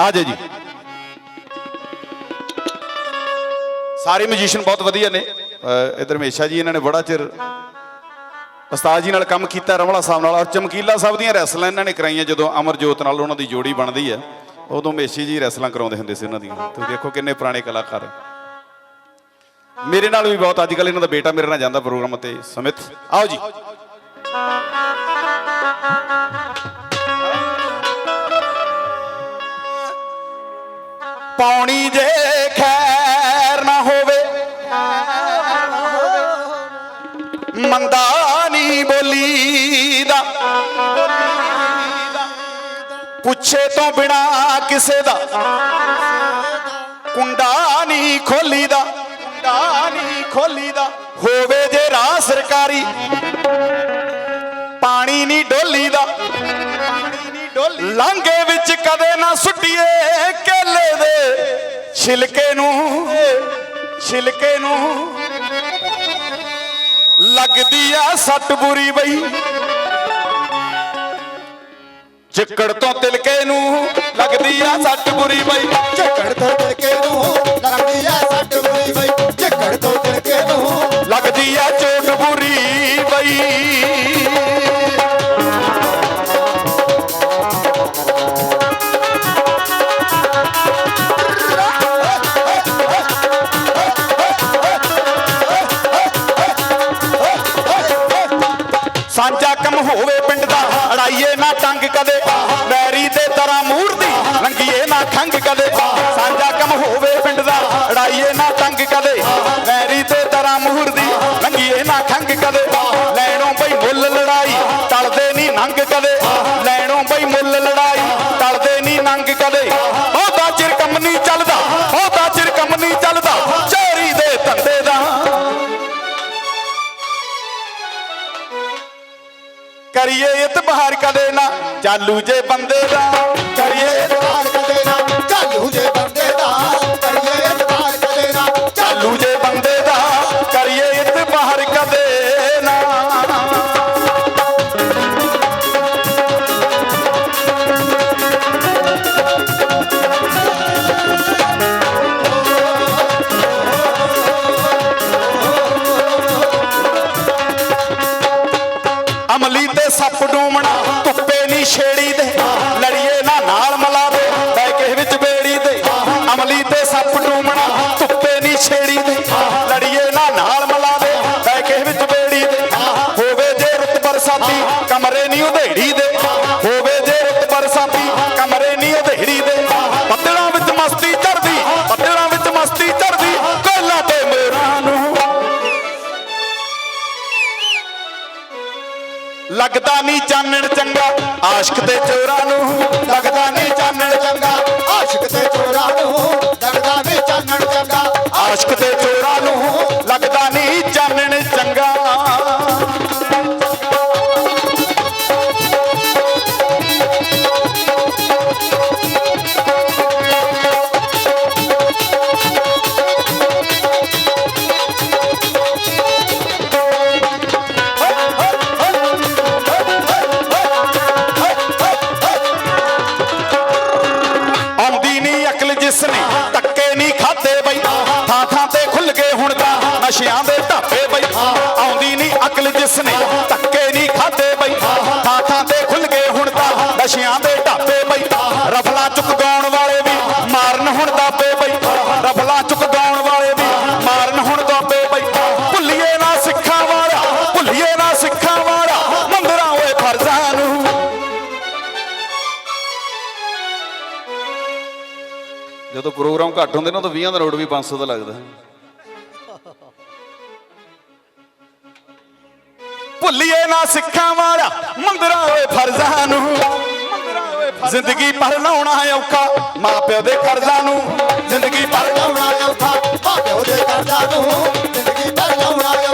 ਆ ਜਾਓ ਜੀ। ਸਾਰੇ ਮਿਊਜ਼ੀਸ਼ੀਅਨ ਬਹੁਤ ਵਧੀਆ ਨੇ। ਅਹ ਇੱਧਰ ਹਮੇਸ਼ਾ ਜੀ ਇਹਨਾਂ ਨੇ ਬੜਾ ਚਿਰ ਉਸਤਾਦ ਜੀ ਨਾਲ ਕੰਮ ਕੀਤਾ, ਰਮਲਾ ਸਾਹਿਬ ਨਾਲ। ਔਰ ਚਮਕੀਲਾ ਸਾਹਿਬ ਦੀਆਂ ਰੈਸਲਾਂ ਇਹਨਾਂ ਨੇ ਕਰਾਈਆਂ ਜਦੋਂ ਅਮਰਜੋਤ ਨਾਲ ਉਹਨਾਂ ਦੀ ਜੋੜੀ ਬਣਦੀ ਹੈ। ਉਦੋਂ ਹਮੇਸ਼ਾ ਜੀ ਰੈਸਲਾਂ ਕਰਾਉਂਦੇ ਹੁੰਦੇ ਸੀ ਉਹਨਾਂ ਦੀਆਂ। ਤੁਸੀਂ ਦੇਖੋ ਕਿੰਨੇ ਪੁਰਾਣੇ ਕਲਾਕਾਰ। ਮੇਰੇ ਨਾਲ ਵੀ ਬਹੁਤ, ਅੱਜ ਕੱਲ ਇਹਨਾਂ ਦਾ ਬੇਟਾ ਮੇਰੇ ਨਾਲ ਜਾਂਦਾ ਪ੍ਰੋਗਰਾਮ ਤੇ ਸਮਿਤ। ਆਓ ਜੀ। ਪੌਣੀ ਜੇ ਖੈਰ ਨਾ ਹੋਵੇ। ਮੰਦਾ ਨਹੀਂ ਬੋਲੀ ਦਾ ਪੁੱਛੇ ਤੋਂ ਬਿਨਾ ਕਿਸੇ ਦਾ। ਕੁੰਡਾ ਨਹੀਂ ਖੋਲੀ ਦਾ ਕੁੰਡਾ ਨਹੀਂ ਖੋਲੀ ਦਾ ਹੋਵੇ ਜੇ ਰਾਹ ਸਰਕਾਰੀ। ਪਾਣੀ ਨਹੀਂ ਡੋਲੀ ਦਾ ਲਾਂਗੇ ਵਿੱਚ ਕਦੇ ਨਾ ਸੁੱਟੀਏ ਕੇਲੇ ਦੇ। ਛਿਲਕੇ ਨੂੰ ਛਿਲਕੇ ਨੂੰ। ਲੱਗਦੀ ਆ ਸੱਟ ਬੁਰੀ ਬਈ। ਚਿੱਕੜ ਤੋਂ ਤਿਲਕੇ ਨੂੰ ਲੱਗਦੀ ਆ ਸੱਟ ਬੁਰੀ ਬਈ। ਝੱਕੜ ਤੋਂ ਤਿਲਕੇ ਨੂੰ ਲੱਗਦੀ ਆ ਸੱਟ ਬੁਰੀ ਬਈ। ਝੱਕੜ ਤੋਂ ਤਿਲਕੇ ਨੂੰ ਲੱਗਦੀ ਆ ਦਾ ਨਾ ਟੰਗ ਕਦੇ ਵੈਰੀ ਦੇ ਤਰ੍ਹਾਂ ਮੂਰਤੀ ਲੰਗੀਏ ਨਾ ਖੰਗ ਕਦੇ ਸਾਂਝਾ ਕੰਮ ਹੋਵੇ ਪਿੰਡ ਦਾ, ਲੜਾਈਏ ਨਾ ਟੰਗ ਕਦੇ ਮੈਰੀ ਤੇ ਤਰ੍ਹਾਂ ਮੂਰਤੀ ਲੰਗੀਏ ਨਾ ਖੰਗ ਕਦੇ ਲੈਣੋਂ ਬਈ ਮੁੱਲ ਲੜਾਈ ਟਲਦੇ ਨਹੀਂ ਨੰਗ ਕਦੇ ਲੈਣੋਂ ਬਈ ਮੁੱਲ ਲੜਾਈ ਟਲਦੇ ਨਹੀਂ ਨੰਗ ਕਦੇ ਕਰੀਏ ਇਤਬਾਰ ਕਦੇ ਨਾ। ਚਾਲੂ ਜੇ ਬੰਦੇ ਦਾ ਕਰੀਏ ਅਮਲੀ ਤੇ ਸੱਪ ਡੂਮਣਾ ਧੁੱਪੇ ਨਹੀਂ ਛੇੜੀ ਦੇ ਲੜੀਏ ਨਾ ਨਾਲ ਲੱਗਦਾ ਨਹੀਂ ਚਾਨਣ ਚੰਗਾ। ਆਸ਼ਕ ਤੇ ਚੋਰਾਂ ਨੂੰ ਨਸ਼ਿਆਂ ਦੇ ਢਾਬੇ ਬਈ। ਆਉਂਦੀ ਨਹੀਂ ਅਕਲ ਜਿਸ ਨੇ ਧੱਕੇ ਨਹੀਂ ਖਾਦੇ ਬਈ। ਥਾਂ ਥਾਂ ਤੇ ਖੁੱਲ ਗਏ ਹੁਣ ਤਾਂ ਨਸ਼ਿਆਂ ਦੇ ਢਾਬੇ ਬਈ। ਰਫਲਾ ਚੁੱਕ ਗਾਉਣ ਵਾਲੇ ਵੀ ਮਾਰਨ ਹੁਣ ਦਾਬੇ ਬਈ। ਰਫਲਾ ਚੁੱਕ ਗਾਉਣ ਵਾਲੇ ਵੀ ਮਾਰਨ ਹੁਣ ਦਾਬੇ ਬਈ। ਭੁੱਲੀਏ ਨਾ ਸਿੱਖਾਂ ਵਾਲਾ, ਭੁੱਲੀਏ ਨਾ ਸਿੱਖਾਂ ਵਾਲਾ। ਮੰਦਰਾਂ ਓਏ ਫਰਜ਼ਾਂ ਨੂੰ। ਜਦੋਂ ਪ੍ਰੋਗਰਾਮ ਘੱਟ ਹੁੰਦੇ ਨਾ ਤਾਂ 20 ਦਾ ਨੋਟ ਵੀ 500 ਦਾ ਲੱਗਦਾ। ਭੁੱਲੀਏ ਨਾ ਸਿੱਖਾਂ ਵਾਲਾ ਮੰਦਰਾਂ ਓਏ ਫਰਜ਼ਾਂ ਨੂੰ। ਜ਼ਿੰਦਗੀ ਭਰ ਲਾਉਣਾ ਔਖਾ ਮਾਂ ਪਿਓ ਦੇ ਕਰਜ਼ਾਂ ਨੂੰ। ਜ਼ਿੰਦਗੀ ਭਰ ਲਾਉਣਾ ਔਖਾ, ਮਾਪਿਓ ਦੇ ਕਰਜ਼ਾ ਨੂੰ। ਜ਼ਿੰਦਗੀ ਭਰ ਲਾਉਣਾ